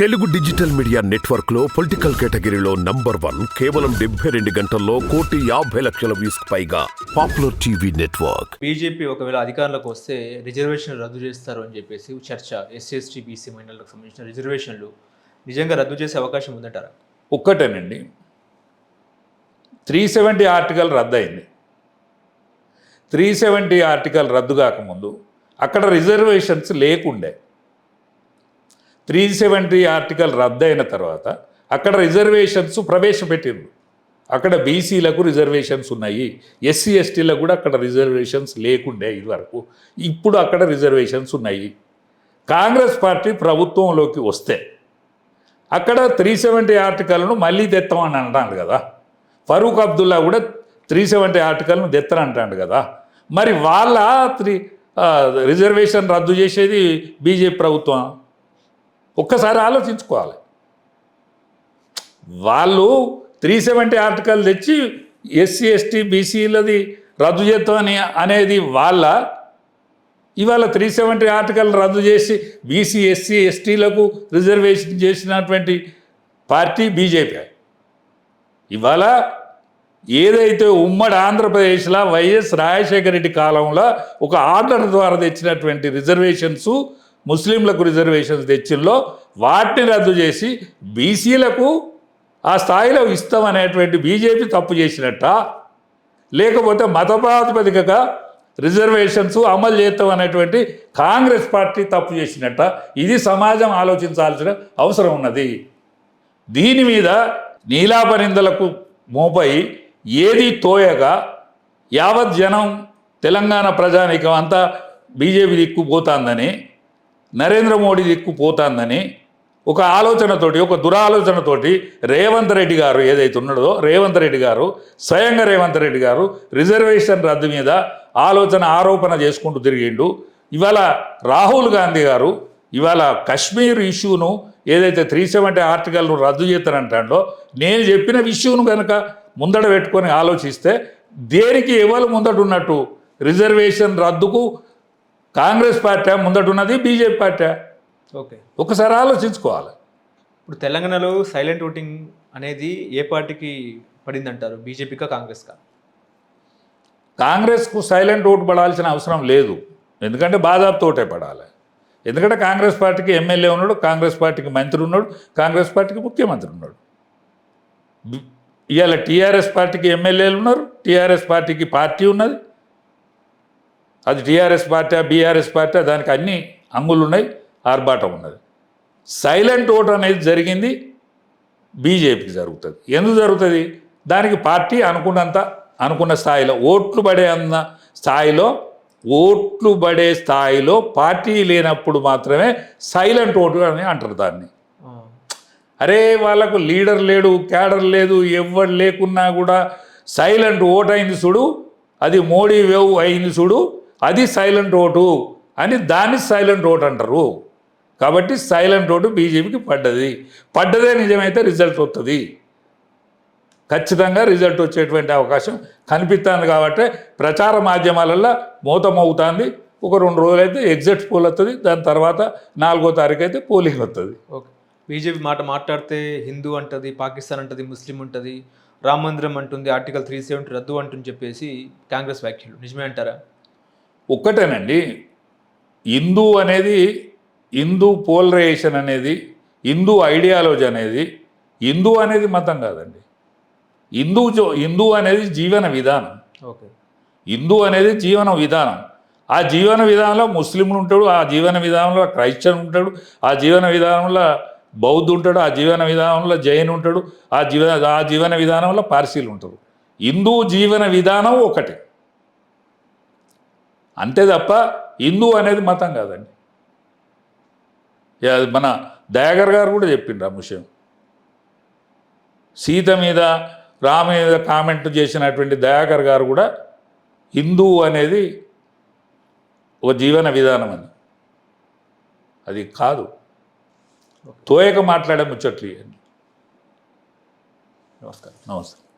Telugu digital media నెట్వర్క్లో political కేటగిరీలో number one కేవలం డెబ్బై రెండు గంటల్లో కోటి యాభై లక్షల వ్యూస్ పైగా పాపులర్ టీవీ నెట్వర్క్. బీజేపీ ఒకవేళ అధికారంలోకి వస్తే రిజర్వేషన్ రద్దు చేస్తారు అని చెప్పేసి చర్చ ఎస్సీ ఎస్టీ బీసీ మహిళలకు సంబంధించిన రిజర్వేషన్లు నిజంగా రద్దు చేసే అవకాశం ఉందంటారా? ఒక్కటేనండి. త్రీ సెవెంటీ ఆర్టికల్ రద్దయింది. త్రీ సెవెంటీ ఆర్టికల్ రద్దు కాకముందు అక్కడ రిజర్వేషన్స్ లేకుండే. త్రీ సెవెంటీ ఆర్టికల్ రద్దయిన తర్వాత అక్కడ రిజర్వేషన్స్ ప్రవేశపెట్టిండ్రు. అక్కడ బీసీలకు రిజర్వేషన్స్ ఉన్నాయి. ఎస్సీ ఎస్టీలకు కూడా అక్కడ రిజర్వేషన్స్ లేకుండే ఇదివరకు. ఇప్పుడు అక్కడ రిజర్వేషన్స్ ఉన్నాయి. కాంగ్రెస్ పార్టీ ప్రభుత్వంలోకి వస్తే అక్కడ త్రీ సెవెంటీ ఆర్టికల్ను మళ్ళీ తెత్తామని అంటాడు కదా. ఫరూక్ అబ్దుల్లా కూడా త్రీ సెవెంటీ ఆర్టికల్ను తెత్తనంటాడు కదా. మరి వాళ్ళ త్రీ రిజర్వేషన్ రద్దు చేసేది బీజేపీ ప్రభుత్వం. ఒక్కసారి ఆలోచించుకోవాలి. వాళ్ళు త్రీ సెవెంటీ ఆర్టికల్ తెచ్చి ఎస్సీ ఎస్టీ బీసీలది రద్దు చేస్తామని అనేది వాళ్ళ ఇవాళ త్రీ సెవెంటీ ఆర్టికల్ రద్దు చేసి బీసీ ఎస్సీ ఎస్టీలకు రిజర్వేషన్ చేసినటువంటి పార్టీ బీజేపీ ఇవాళ ఏదైతే ఉమ్మడి ఆంధ్రప్రదేశ్లో వైఎస్ రాజశేఖర రెడ్డి కాలంలో ఒక ఆర్డర్ ద్వారా తెచ్చినటువంటి రిజర్వేషన్స్ ముస్లింలకు రిజర్వేషన్స్ తెచ్చిల్లో వాటిని రద్దు చేసి బీసీలకు ఆ స్థాయిలో ఇస్తామనేటువంటి బీజేపీ తప్పు చేసినట్ట. లేకపోతే మత ప్రాతిపదికగా రిజర్వేషన్స్ అమలు చేస్తాం అనేటువంటి కాంగ్రెస్ పార్టీ తప్పు చేసినట్ట. ఇది సమాజం ఆలోచించాల్సిన అవసరం ఉన్నది. దీని మీద నీలాపరిందలకు మోపై ఏది తోయగా యావత్ జనం తెలంగాణ ప్రజానీకం అంతా బీజేపీ దిక్కుపోతుందని నరేంద్ర మోడీ దిక్కు పోతాందని ఒక ఆలోచనతోటి ఒక దురాలోచనతోటి రేవంత్ రెడ్డి గారు ఏదైతే ఉన్నదో రేవంత్ రెడ్డి గారు స్వయంగా రేవంత్ రెడ్డి గారు రిజర్వేషన్ రద్దు మీద ఆలోచన ఆరోపణ చేసుకుంటూ తిరిగిండు. ఇవాళ రాహుల్ గాంధీ గారు ఇవాళ కశ్మీర్ ఇష్యూను ఏదైతే త్రీ సెవెంటీ ఆర్టికల్ను రద్దు చేస్తానంటాడో నేను చెప్పిన ఇష్యూను కనుక ముందడ పెట్టుకొని ఆలోచిస్తే దేనికి ఎవరు ముందట ఉన్నట్టు రిజర్వేషన్ రద్దుకు కాంగ్రెస్ పార్టీ ముందటున్నది బీజేపీ పార్టీ. ఓకే. ఒకసారి ఆలోచించుకోవాలి. ఇప్పుడు తెలంగాణలో సైలెంట్ ఓటింగ్ అనేది ఏ పార్టీకి పడిందంటారు? బీజేపీకా కాంగ్రెస్కా? కాంగ్రెస్కు సైలెంట్ ఓటు పడాల్సిన అవసరం లేదు. ఎందుకంటే బాధాపుతోటే పడాలి. ఎందుకంటే కాంగ్రెస్ పార్టీకి ఎమ్మెల్యే ఉన్నాడు కాంగ్రెస్ పార్టీకి మంత్రి ఉన్నాడు కాంగ్రెస్ పార్టీకి ముఖ్యమంత్రి ఉన్నాడు. ఇవాళ టీఆర్ఎస్ పార్టీకి ఎమ్మెల్యేలు ఉన్నారు టీఆర్ఎస్ పార్టీకి పార్టీ ఉన్నది. అది టీఆర్ఎస్ పార్టీ బీఆర్ఎస్ పార్టీ దానికి అన్ని అంగులు ఉన్నాయి ఆర్భాటం ఉన్నది. సైలెంట్ ఓట్ అనేది జరిగింది బీజేపీకి జరుగుతుంది. ఎందుకు జరుగుతుంది? దానికి పార్టీ అనుకున్నంత అనుకున్న స్థాయిలో ఓట్లు పడే అన్న స్థాయిలో ఓట్లు పడే స్థాయిలో పార్టీ లేనప్పుడు మాత్రమే సైలెంట్ ఓటు అని అంటారు దాన్ని. అరే వాళ్ళకు లీడర్ లేడు క్యాడర్ లేదు ఎవ్వరు లేకున్నా కూడా సైలెంట్ ఓట్ అయింది చూడు అది మోడీ వేవ్ అయింది చూడు అది సైలెంట్ ఓటు అని దాన్ని సైలెంట్ ఓటు అంటారు. కాబట్టి సైలెంట్ ఓటు బీజేపీకి పడ్డది. పడ్డదే నిజమైతే రిజల్ట్ వస్తుంది ఖచ్చితంగా రిజల్ట్ వచ్చేటువంటి అవకాశం కనిపిస్తుంది కాబట్టి ప్రచార మాధ్యమాలలో మూతమవుతుంది. ఒక రెండు రోజులైతే ఎగ్జిట్ పోల్ వస్తుంది దాని తర్వాత నాలుగో తారీఖు అయితే పోలింగ్ వస్తుంది ఓకే. బీజేపీ మాట మాట్లాడితే హిందూ అంటది పాకిస్తాన్ అంటుంది ముస్లిం ఉంటుంది రామ మందిరం అంటుంది ఆర్టికల్ త్రీ సెవెంటీ రద్దు అంటుంది చెప్పేసి కాంగ్రెస్ వ్యాఖ్యలు. నిజమే అంటారా? ఒక్కటేనండి. హిందూ అనేది హిందూ పోలరైజేషన్ అనేది హిందూ ఐడియాలజీ అనేది హిందూ అనేది మతం కాదండి. హిందూ హిందూ అనేది జీవన విధానం. ఓకే. హిందూ అనేది జీవన విధానం. ఆ జీవన విధానంలో ముస్లింలు ఉంటాడు ఆ జీవన విధానంలో క్రైస్టియన్ ఉంటాడు ఆ జీవన విధానంలో బౌద్ధ ఉంటాడు ఆ జీవన విధానంలో జైన్ ఉంటాడు ఆ జీవన ఆ జీవన విధానంలో పార్సీలు ఉంటారు. హిందూ జీవన విధానం ఒకటి. అంతే తప్ప హిందూ అనేది మతం కాదండి. అది మన దయాగర్ గారు కూడా చెప్పిండ్రు ఆ విషయం. సీత మీద రామ మీద కామెంట్ చేసినటువంటి దయాకర్ గారు కూడా హిందూ అనేది ఒక జీవన విధానం అని అది కాదు. తోయక మాట్లాడే ముచ్చట్లు నమస్కారం. నమస్కారం